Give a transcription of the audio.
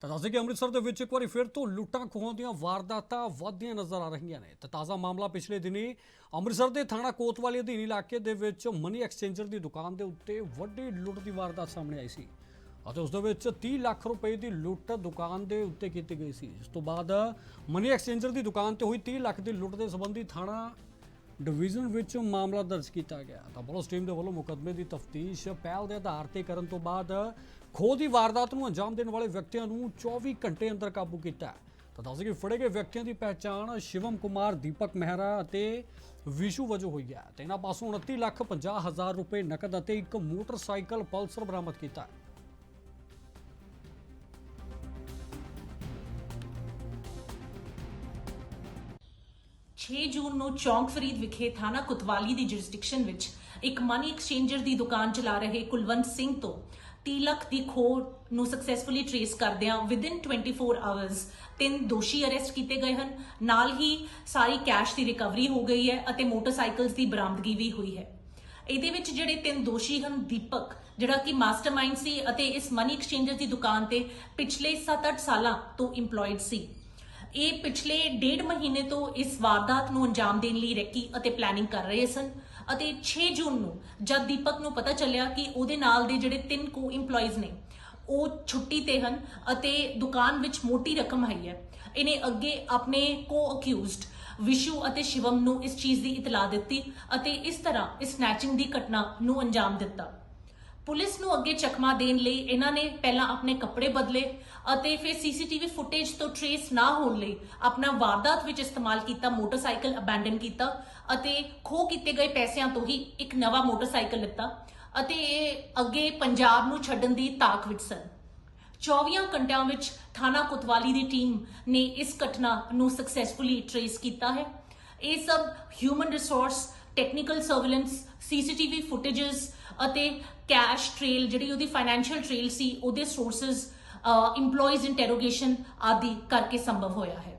ਤਾਂ ਦੱਸਦੇ ਕਿ ਅੰਮ੍ਰਿਤਸਰ ਦੇ ਵਿੱਚ ਇੱਕ ਵਾਰੀ ਫਿਰ ਤੋਂ ਲੁੱਟਾਂ ਖੋਹਾਂ ਦੀਆਂ ਵਾਰਦਾਤਾਂ ਵਧਦੀਆਂ ਨਜ਼ਰ ਆ ਰਹੀਆਂ ਨੇ। ਤਾਂ ਤਾਜ਼ਾ ਮਾਮਲਾ ਪਿਛਲੇ ਦਿਨੀ ਅੰਮ੍ਰਿਤਸਰ ਦੇ ਥਾਣਾ ਕੋਤਵਾਲੀ ਅਧੀਨ ਇਲਾਕੇ ਦੇ ਵਿੱਚ ਮਨੀ ਐਕਸਚੇਂਜਰ ਦੀ ਦੁਕਾਨ ਦੇ ਉੱਤੇ ਵੱਡੀ ਲੁੱਟ ਦੀ ਵਾਰਦਾਤ ਸਾਹਮਣੇ ਆਈ ਸੀ ਅਤੇ ਉਸ ਦੇ ਵਿੱਚ 30 ਲੱਖ ਰੁਪਏ ਦੀ ਲੁੱਟ ਦੁਕਾਨ ਦੇ ਉੱਤੇ ਕੀਤੀ ਗਈ ਸੀ। ਇਸ ਤੋਂ ਬਾਅਦ ਮਨੀ ਐਕਸਚੇਂਜਰ ਦੀ ਦੁਕਾਨ ਤੇ ਹੋਈ 30 ਲੱਖ ਦੀ ਲੁੱਟ ਦੇ ਸੰਬੰਧੀ ਥਾਣਾ ਡਿਵੀਜ਼ਨ ਵਿੱਚ ਮਾਮਲਾ ਦਰਜ ਕੀਤਾ ਗਿਆ। ਤਾਂ ਪੁਲਿਸ ਟੀਮ ਦੇ ਵੱਲੋਂ ਮੁਕੱਦਮੇ ਦੀ ਤਫਤੀਸ਼ ਪਹਿਲ ਦੇ ਆਧਾਰ ਤੇ ਕਰਨ ਤੋਂ ਬਾਅਦ ਖੋਹ ਦੀ ਵਾਰਦਾਤ ਨੂੰ ਅੰਜਾਮ ਦੇਣ ਵਾਲੇ ਵਿਅਕਤੀਆਂ ਨੂੰ 24 ਘੰਟੇ ਅੰਦਰ ਕਾਬੂ ਕੀਤਾ। ਤਾਂ ਦੱਸ ਕਿ ਫੜੇ ਗਏ ਵਿਅਕਤੀਆਂ ਦੀ ਪਹਿਚਾਣ ਸ਼ਿਵਮ ਕੁਮਾਰ, ਦੀਪਕ ਮਹਿਰਾ ਅਤੇ ਵਿਸ਼ੂ ਵਜੋਂ ਹੋਈ ਹੈ। ਤੇ ਇਹਨਾਂ ਪਾਸੋਂ 29 ਲੱਖ 50 ਹਜ਼ਾਰ ਰੁਪਏ ਨਕਦ ਅਤੇ ਇੱਕ ਮੋਟਰਸਾਈਕਲ ਪਲਸਰ ਬਰਾਮਦ ਕੀਤਾ। ਹੈ। 6 ਜੂਨ ਨੂੰ ਚੌਂਕ ਫਰੀਦ ਵਿਖੇ ਥਾਣਾ ਕੁਤਵਾਲੀ ਦੀ ਜੁਰਿਸਡਿਕਸ਼ਨ ਵਿੱਚ ਇੱਕ ਮਨੀ ਐਕਸਚੇਂਜਰ ਦੀ ਦੁਕਾਨ ਚਲਾ ਰਹੇ ਕੁਲਵੰਤ ਸਿੰਘ ਤੋਂ 30 ਲੱਖ ਦੀ ਖੋਹ ਨੂੰ ਸਕਸੈਸਫੁਲੀ ਟ੍ਰੇਸ ਕਰਦਿਆਂ ਵਿਦਿਨ 24 ਆਵਰਸ ਤਿੰਨ ਦੋਸ਼ੀ ਅਰੈਸਟ ਕੀਤੇ ਗਏ ਹਨ। ਨਾਲ ਹੀ ਸਾਰੀ ਕੈਸ਼ ਦੀ ਰਿਕਵਰੀ ਹੋ ਗਈ ਹੈ ਅਤੇ ਮੋਟਰਸਾਈਕਲਸ ਦੀ ਬਰਾਮਦਗੀ ਵੀ ਹੋਈ ਹੈ। ਇਹਦੇ ਵਿੱਚ ਜਿਹੜੇ ਤਿੰਨ ਦੋਸ਼ੀ ਹਨ, ਦੀਪਕ, ਜਿਹੜਾ ਕਿ ਮਾਸਟਰਮਾਈਂਡ ਸੀ ਅਤੇ ਇਸ ਮਨੀ ਐਕਸਚੇਂਜਰ ਦੀ ਦੁਕਾਨ ਤੇ ਪਿਛਲੇ 7-8 ਸਾਲਾਂ ਤੋਂ EMPLOYED ਸੀ। ਇਹ ਪਿਛਲੇ ਡੇਢ ਮਹੀਨੇ ਤੋਂ ਇਸ ਵਾਰਦਾਤ ਨੂੰ ਅੰਜਾਮ ਦੇਣ ਲਈ ਰੈਕੀ ਅਤੇ ਪਲੈਨਿੰਗ ਕਰ ਰਹੇ ਸਨ ਅਤੇ 6 ਜੂਨ ਨੂੰ ਜਦ ਦੀਪਕ ਨੂੰ ਪਤਾ ਚੱਲਿਆ ਕਿ ਉਹਦੇ ਨਾਲ ਦੇ ਜਿਹੜੇ ਤਿੰਨ ਕੋ EMPLOYEES ਨੇ, ਉਹ ਛੁੱਟੀ ਤੇ ਹਨ ਅਤੇ ਦੁਕਾਨ ਵਿੱਚ ਮੋਟੀ ਰਕਮ ਆਈ ਹੈ। ਇਹਨੇ ਅੱਗੇ ਆਪਣੇ ਕੋ ਅਕਿਊਜ਼ਡ ਵਿਸ਼ੂ ਅਤੇ ਸ਼ਿਵਮ ਨੂੰ ਇਸ ਚੀਜ਼ ਦੀ ਇਤਲਾਹ ਦਿੱਤੀ ਅਤੇ ਇਸ ਤਰ੍ਹਾਂ ਇਸ ਸਨੈਚਿੰਗ ਦੀ ਘਟਨਾ ਨੂੰ ਅੰਜਾਮ ਦਿੱਤਾ। ਪੁਲਿਸ ਨੂੰ ਅੱਗੇ ਚਕਮਾ ਦੇਣ ਲਈ ਇਹਨਾਂ ਨੇ ਪਹਿਲਾਂ ਆਪਣੇ ਕੱਪੜੇ ਬਦਲੇ ਅਤੇ ਫਿਰ ਸੀਸੀਟੀਵੀ ਫੁਟੇਜ ਤੋਂ ਟਰੇਸ ਨਾ ਹੋਣ ਲਈ ਆਪਣਾ ਵਾਰਦਾਤ ਵਿੱਚ ਇਸਤੇਮਾਲ ਕੀਤਾ, ਮੋਟਰਸਾਈਕਲ ਅਬੈਂਡਨ ਕੀਤਾ ਅਤੇ ਖੋਹ ਕੀਤੇ ਗਏ ਪੈਸਿਆਂ ਤੋਂ ਹੀ ਇੱਕ ਨਵਾਂ ਮੋਟਰਸਾਈਕਲ ਲਿੱਤਾ ਅਤੇ ਇਹ ਅੱਗੇ ਪੰਜਾਬ ਨੂੰ ਛੱਡਣ ਦੀ ਤਾਕ ਵਿੱਚ ਸਨ। 24 ਘੰਟਿਆਂ ਵਿੱਚ ਥਾਣਾ ਕੁਤਵਾਲੀ ਦੀ ਟੀਮ ਨੇ ਇਸ ਘਟਨਾ ਨੂੰ ਸਕਸੈਸਫੁਲੀ ਟਰੇਸ ਕੀਤਾ ਹੈ। ਇਹ ਸਭ human resource technical surveillance CCTV footages ਅਤੇ ਕੈਸ਼ ਟ੍ਰੇਲ ਜਿਹੜੀ ਉਹਦੀ ਫਾਈਨੈਂਸ਼ੀਅਲ ਟ੍ਰੇਲ ਸੀ, ਉਹਦੇ ਸੋਰਸਸ EMPLOYEES ਇੰਟਰੋਗੇਸ਼ਨ ਆਦਿ ਕਰਕੇ ਸੰਭਵ ਹੋਇਆ ਹੈ।